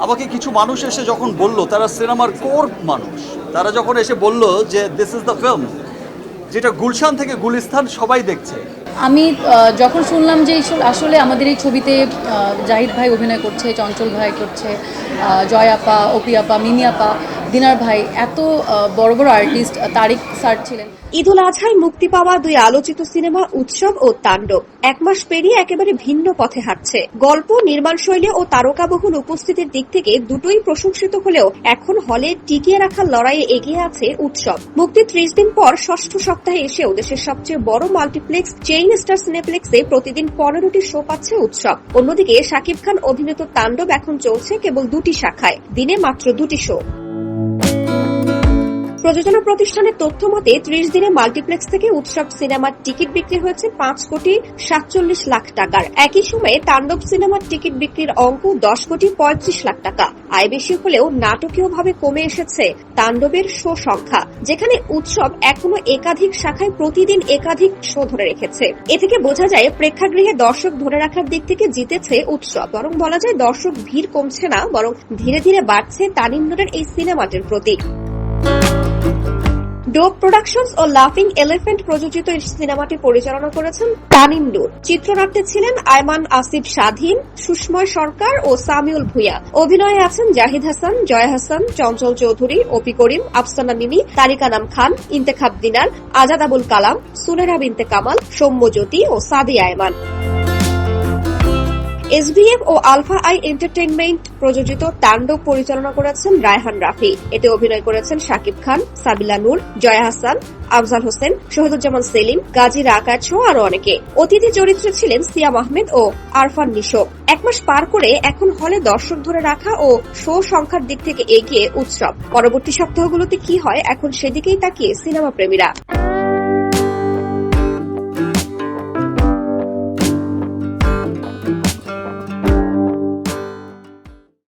আমাকে কিছু মানুষ এসে যখন বলল তারা সিনেমার কোর মানুষ। তারা যখন এসে বলল যে দিস ইজ দ্য ফিল্ম যেটা গুলশান থেকে গুলিস্তান সবাই দেখছে। আমি যখন শুনলাম যে আসলে- আমাদের এই ছবিতে জাহিদ ভাই অভিনয় করছে চঞ্চল ভাই করছে আহ, জয় আপা অপি আপা মিনি আপা দিনার ভাই, এত বড় বড় আর্টিস্ট তারিক স্যার ছিলেন। ঈদুল আজহায় মুক্তি পাওয়া দুই আলোচিত সিনেমা উৎসব ও তাণ্ডব। এক মাস পেরিয়ে একেবারে ভিন্ন পথে হাঁটছে। গল্প, নির্মাণ শৈলী ও তারকাবহুল উপস্থিতির দিক থেকে দুটোই প্রশংসিত হলেও এখন হলে টিকিয়ে রাখার লড়াইয়ে এগিয়ে আছে উৎসব। মুক্তি ত্রিশ দিন পর ষষ্ঠ সপ্তাহে এসেও দেশের সবচেয়ে বড় মাল্টিপ্লেক্স চেইন স্টার সিনেপ্লেক্সে প্রতিদিন পনেরোটি শো পাচ্ছে উৎসব। অন্যদিকে শাকিব খান অভিনীত তাণ্ডব এখন চলছে কেবল দুটি শাখায়। দিনে মাত্র দুটি শো। প্রযোজনা প্রতিষ্ঠানের তথ্য মতে, ত্রিশ দিনে মাল্টিপ্লেক্স থেকে উৎসব সিনেমার টিকিট বিক্রি হয়েছে পাঁচ কোটি সাতচল্লিশ লাখ টাকার। একই সময়ে তাণ্ডব সিনেমার টিকিট বিক্রির অঙ্ক দশ কোটি পঁয়ত্রিশ লাখ টাকা। আয় বেশি হলেও নাটকীয়ভাবে কমে এসেছে তাণ্ডবের শো সংখ্যা যেখানে উৎসব এখনও একাধিক শাখায় প্রতিদিন একাধিক শো ধরে রেখেছে। এ থেকে বোঝা যায়, প্রেক্ষাগৃহে দর্শক ধরে রাখার দিক থেকে জিতেছে উৎসব। বরং বলা যায়, দর্শক ভিড় কমছে না, বরং ধীরে ধীরে বাড়ছে তানিম নূরের এই সিনেমাটির প্রতি। ডোপ প্রোডাকশনস ও লাফিং এলিফ্যান্ট প্রযোজিত সিনেমাটি পরিচালনা করেছেন তানিম নূর। চিত্রনাট্যে ছিলেন আয়মান আসিফ স্বাধীন সুষময় সরকার ও সামিউল ভুইয়া। অভিনয়ে আছেন জাহিদ হাসান, জয় হাসান, চঞ্চল চৌধুরী ওপি করিম, আফসানা মিমি, তারিকা নাম খান, ইন্তেখাব দিনার আজাদ আবুল কালাম সুনেরা বিনতে কামাল সৌম্যজ্যোতি ও সাদি আয়মান। এসবিএফ ও আলফা আই এন্টারটেইনমেন্ট প্রযোজিত তাণ্ডব পরিচালনা করেছেন রায়হান রাফি। এতে অভিনয় করেছেন শাকিব খান, সাবিলা নূর, জয়া হাসান, আফজাল হোসেন, শহীদুজ্জামান সেলিম, গাজী রাকাত সহ আরও অনেকে। অতিথি চরিত্রে ছিলেন সিয়াম আহমেদ ও আরফান নিশো এক মাস পার করে এখন হলে দর্শক ধরে রাখা ও শো সংখ্যার দিক থেকে এগিয়ে উৎসব। পরবর্তী সপ্তাহগুলোতে কি হয় এখন সেদিকেই তাকিয়ে সিনেমা প্রেমীরা